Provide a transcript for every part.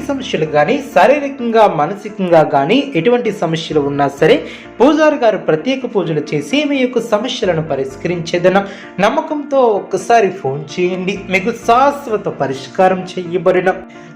ఇంటి సమస్యలు కానీ శారీరకంగా మానసికంగా కానీ ఎటువంటి సమస్యలు ఉన్నా సరే పూజారి గారు ప్రత్యేక పూజలు చేసి మీ యొక్క సమస్యలను పరిష్కరించేదన్న నమ్మకంతో ఒక్కసారి ఫోన్ చేయండి. మీకు శాశ్వత పరిష్కారం చేయబడిన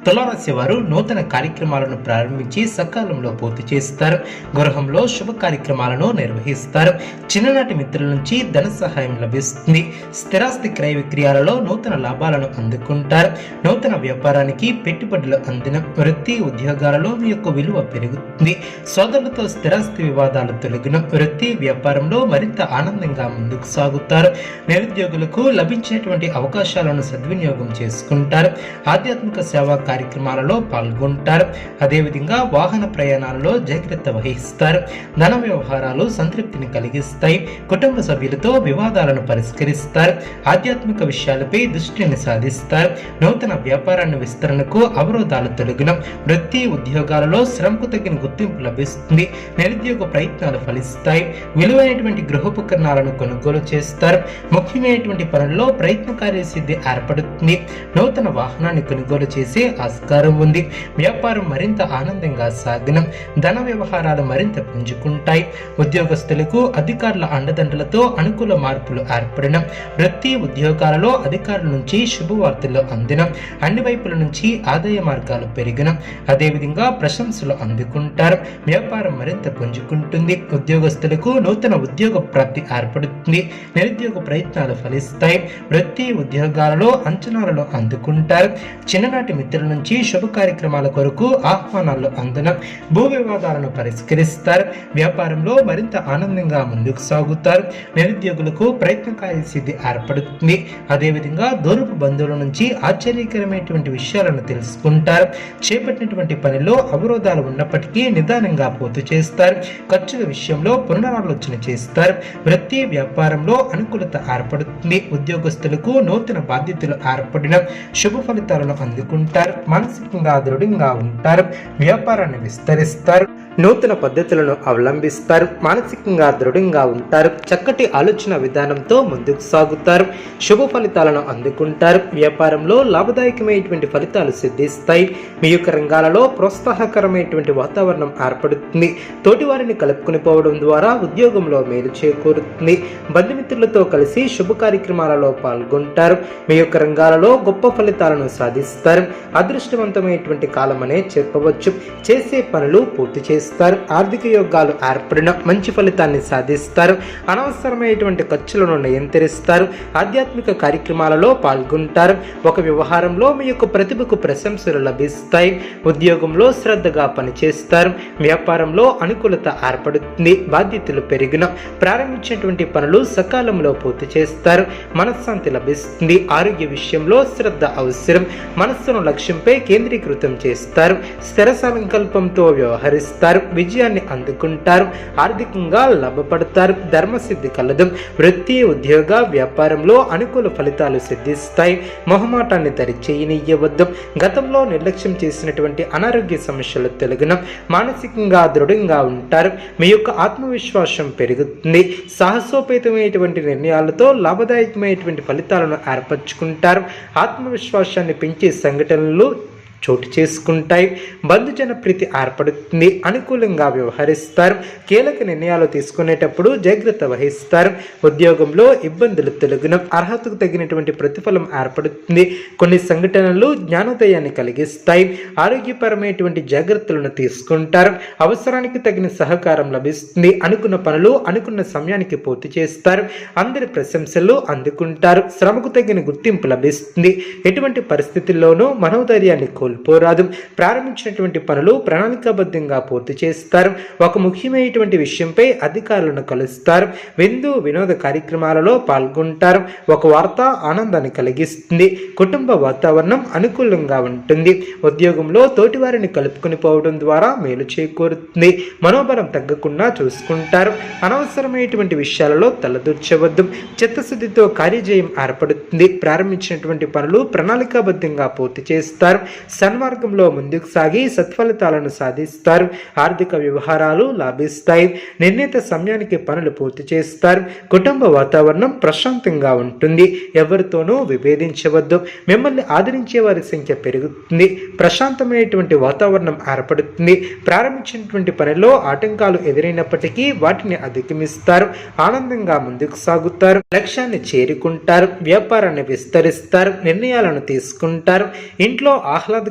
తులారాశి వారు నూతన కార్యక్రమాలను ప్రారంభించి సకాలంలో పూర్తి చేస్తారు. గృహంలో శుభ కార్యక్రమాలను నిర్వహిస్తారు. చిన్ననాటి మిత్రుల నుంచి ధన సహాయం లభిస్తుంది. స్థిరాస్తి క్రయ విక్రయాలలో నూతన లాభాలను అందుకుంటారు. నూతన వ్యాపారానికి పెట్టుబడులు అందిన వృత్తి ఉద్యోగాలలో మీ యొక్క విలువ పెరుగుతుంది. సోదరులతో స్థిరాస్తి వివాదాలు తొలగిన వృత్తి వ్యాపారంలో మరింత ఆనందంగా ముందుకు సాగుతారు. నిరుద్యోగులకు లభించేటువంటి అవకాశాలను సద్వినియోగం చేసుకుంటారు. ఆధ్యాత్మిక సేవా కార్యక్రమాలలో పాల్గొంటారు. అదేవిధంగా వాహన ప్రయాణాలలో జాగ్రత్త వహిస్తారు. ధన వ్యవహారాలు సంతృప్తిని కలిగిస్తాయి. కుటుంబ సభ్యులతో వివాదాలను పరిష్కరిస్తారు. ఆధ్యాత్మిక విషయాలపై దృష్టిని సాధిస్తారు. నూతన వ్యాపారాన్ని విస్తరణకు అవరోధాలు తొలగిన వృత్తి ఉద్యోగాలలో శ్రమకు తగిన గుర్తింపు లభిస్తుంది. నిరుద్యోగ ప్రయత్నాలు ఫలిస్తాయి. విలువైనటువంటి గృహోపకరణాలను కొనుగోలు చేస్తారు. ముఖ్యమైనటువంటి పనుల్లో ప్రయత్న కార్యసిద్ధి ఏర్పడుతుంది. నూతన వాహనాన్ని కొనుగోలు చేసే ఆస్కారం ఉంది. వ్యాపారం మరింత ఆనందంగా సాగిన. ధన వ్యవహారాలు మరింత పుంజుకుంటాయి. ఉద్యోగస్తులకు అధికారుల అండదండలతో అనుకూల మార్పులు ఏర్పడిన. వృత్తి ఉద్యోగాలలో అధికారుల నుంచి శుభవార్తలు అందిన. అన్ని వైపుల నుంచి ఆదాయ మార్గాలు పెరిగిన అదేవిధంగా ప్రశంసలు అందుకుంటారు. వ్యాపారం మరింత పుంజుకుంటుంది. ఉద్యోగస్తులకు నూతన ఉద్యోగ ప్రాప్తి ఏర్పడుతుంది. నిరుద్యోగ ప్రయత్నాలు ఫలిస్తాయి. వృత్తి ఉద్యోగాలలో అంచనాలలో అందుకుంటారు. చిన్ననాటి మిత్రుల నుంచి శుభ కార్యక్రమాల కొరకు ఆహ్వానాలు అందున భూ వివాదాలను పరిష్కరిస్తారు. వ్యాపారంలో మరింత ఆనందంగా ముందుకు సాగుతారు. నిరుద్యోగులకు ప్రయత్నకాయ సిద్ధి ఏర్పడుతుంది. అదేవిధంగా దూరపు బంధువుల నుంచి ఆశ్చర్యకరమైనటువంటి విషయాలను తెలుసుకుంటారు. చేపట్టినటువంటి పనిలో అవరోధాలు ఉన్నప్పటికీ నిదానంగా పూర్తి చేస్తారు. ఖర్చుల విషయంలో పునరాలోచన చేస్తారు. వృత్తి వ్యాపారంలో అనుకూలత ఏర్పడుతుంది. ఉద్యోగస్తులకు నూతన బాధ్యతలు ఏర్పడిన శుభ ఫలితాలను అందుకుంటారు. మానసికంగా దృఢంగా ఉంటారు. వ్యాపారాన్ని విస్తరిస్తారు. నూతన పద్ధతులను అవలంబిస్తారు. మానసికంగా దృఢంగా ఉంటారు. చక్కటి ఆలోచన విధానంతో ముందుకు సాగుతారు. శుభ ఫలితాలను అందుకుంటారు. వ్యాపారంలో లాభదాయకమైనటువంటి ఫలితాలు సిద్ధిస్తాయి. మీ యొక్క రంగాలలో ప్రోత్సాహకరమైనటువంటి వాతావరణం ఏర్పడుతుంది. తోటి వారిని కలుపుకుని పోవడం ద్వారా ఉద్యోగంలో మేలు చేకూరుతుంది. బంధుమిత్రులతో కలిసి శుభ కార్యక్రమాలలో పాల్గొంటారు. మీ యొక్క రంగాలలో గొప్ప ఫలితాలను సాధిస్తారు. అదృష్టవంతమైనటువంటి కాలమనే చెప్పవచ్చు. చేసే పనులు పూర్తి చేస్తారు. ఆర్థిక యోగాలు ఏర్పడిన మంచి ఫలితాన్ని సాధిస్తారు అనవసరమైనటువంటి ఖర్చులను నియంత్రిస్తారు ఆధ్యాత్మిక కార్యక్రమాలలో పాల్గొంటారు. ఒక వ్యవహారంలో మీ యొక్క ప్రతిభకు ప్రశంసలు లభిస్తాయి. ఉద్యోగంలో శ్రద్ధగా పనిచేస్తారు. వ్యాపారంలో అనుకూలత ఏర్పడుతుంది. బాధ్యతలు పెరిగిన ప్రారంభించినటువంటి పనులు సకాలంలో పూర్తి చేస్తారు. మనశ్శాంతి లభిస్తుంది. ఆరోగ్య విషయంలో శ్రద్ధ అవసరం. మనస్సును లక్ష్యంపై కేంద్రీకృతం చేస్తారు. స్థిర సంకల్పంతో వ్యవహరిస్తారు. విజయాన్ని అందుకుంటారు ఆర్థికంగా లాభపడతారు ధర్మసిద్ధి కలదు. వృత్తి ఉద్యోగ వ్యాపారంలో అనుకూల ఫలితాలు సిద్ధిస్తాయి. మొహమాటాన్ని దరిచేయనియ్యవద్దు. గతంలో నిర్లక్ష్యం చేసినటువంటి అనారోగ్య సమస్యలు తొలగిన. మానసికంగా దృఢంగా ఉంటారు. మీ యొక్క ఆత్మవిశ్వాసం పెరుగుతుంది. సాహసోపేతమైనటువంటి నిర్ణయాలతో లాభదాయకమైనటువంటి ఫలితాలను ఏర్పరచుకుంటారు. ఆత్మవిశ్వాసాన్ని పెంచే సంఘటనలు చోటు చేసుకుంటాయి. బంధుజన ప్రీతి ఏర్పడుతుంది. అనుకూలంగా వ్యవహరిస్తారు. కీలక నిర్ణయాలు తీసుకునేటప్పుడు జాగ్రత్త వహిస్తారు. ఉద్యోగంలో ఇబ్బందులు తొలగిన అర్హతకు తగినటువంటి ప్రతిఫలం ఏర్పడుతుంది. కొన్ని సంఘటనలు జ్ఞానోదయాన్ని కలిగిస్తాయి. ఆరోగ్యపరమైనటువంటి జాగ్రత్తలను తీసుకుంటారు. అవసరానికి తగిన సహకారం లభిస్తుంది. అనుకున్న పనులు అనుకున్న సమయానికి పూర్తి చేస్తారు. అందరి ప్రశంసలు అందుకుంటారు. శ్రమకు తగిన గుర్తింపు లభిస్తుంది. ఎటువంటి పరిస్థితుల్లోనూ మనోధైర్యాన్ని కోల్ కోల్పోరాదు ప్రారంభించినటువంటి పనులు ప్రణాళికాబద్ధంగా పూర్తి చేస్తారు. ఒక ముఖ్యమైనటువంటి విషయంపై అధికారులను కలుస్తారు. విందు వినోద కార్యక్రమాలలో పాల్గొంటారు. ఒక వార్త ఆనందాన్ని కలిగిస్తుంది. కుటుంబ వాతావరణం అనుకూలంగా ఉంటుంది. ఉద్యోగంలో తోటివారిని కలుపుకొని పోవడం ద్వారా మేలు చేకూరుతుంది. మనోబలం తగ్గకుండా చూసుకుంటారు. అనవసరమైనటువంటి విషయాలలో తలదూర్చవద్దు. చిత్తశుద్ధితో కార్యజయం ఏర్పడుతుంది. ప్రారంభించినటువంటి పనులు ప్రణాళికాబద్ధంగా పూర్తి చేస్తారు. సన్మార్గంలో ముందుకు సాగి సత్ఫలితాలను సాధిస్తారు. ఆర్థిక వ్యవహారాలు లాభిస్తాయి. నిర్ణీత సమయానికి పనులు పూర్తి చేస్తారు. కుటుంబ వాతావరణం ప్రశాంతంగా ఉంటుంది. ఎవరితోనూ విభేదించవద్దు. మిమ్మల్ని ఆదరించే వారి సంఖ్య పెరుగుతుంది. ప్రశాంతమైనటువంటి వాతావరణం ఏర్పడుతుంది. ప్రారంభించినటువంటి పనిలో ఆటంకాలు ఎదురైనప్పటికీ వాటిని అధిగమిస్తారు. ఆనందంగా ముందుకు సాగుతారు. లక్ష్యాన్ని చేరుకుంటారు. వ్యాపారాన్ని విస్తరిస్తారు. నిర్ణయాలను తీసుకుంటారు. ఇంట్లో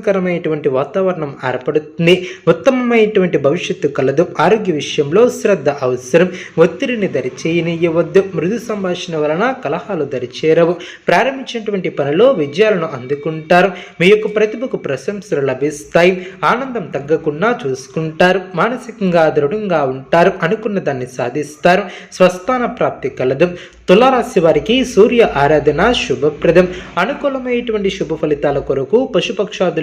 ఆహ్లాదకరమైనటువంటి వాతావరణం ఏర్పడుతుంది. ఉత్తమమైనటువంటి భవిష్యత్తు కలదు. ఆరోగ్య విషయంలో శ్రద్ధ అవసరం. ఒత్తిడిని దరిచేయనియవద్దు మృదు సంభాషణ వలన కలహాలు దరిచేరవు. ప్రారంభించినటువంటి పనిలో విజయాలను అందుకుంటారు. మీ యొక్క ప్రతిభకు ప్రశంసలు లభిస్తాయి. ఆనందం తగ్గకుండా చూసుకుంటారు. మానసికంగా దృఢంగా ఉంటారు. అనుకున్న దాన్ని సాధిస్తారు. స్వస్థాన ప్రాప్తి కలదు. తులారాశి వారికి సూర్య ఆరాధన శుభప్రదం. అనుకూలమైనటువంటి శుభ ఫలితాల కొరకు పశుపక్షాదులు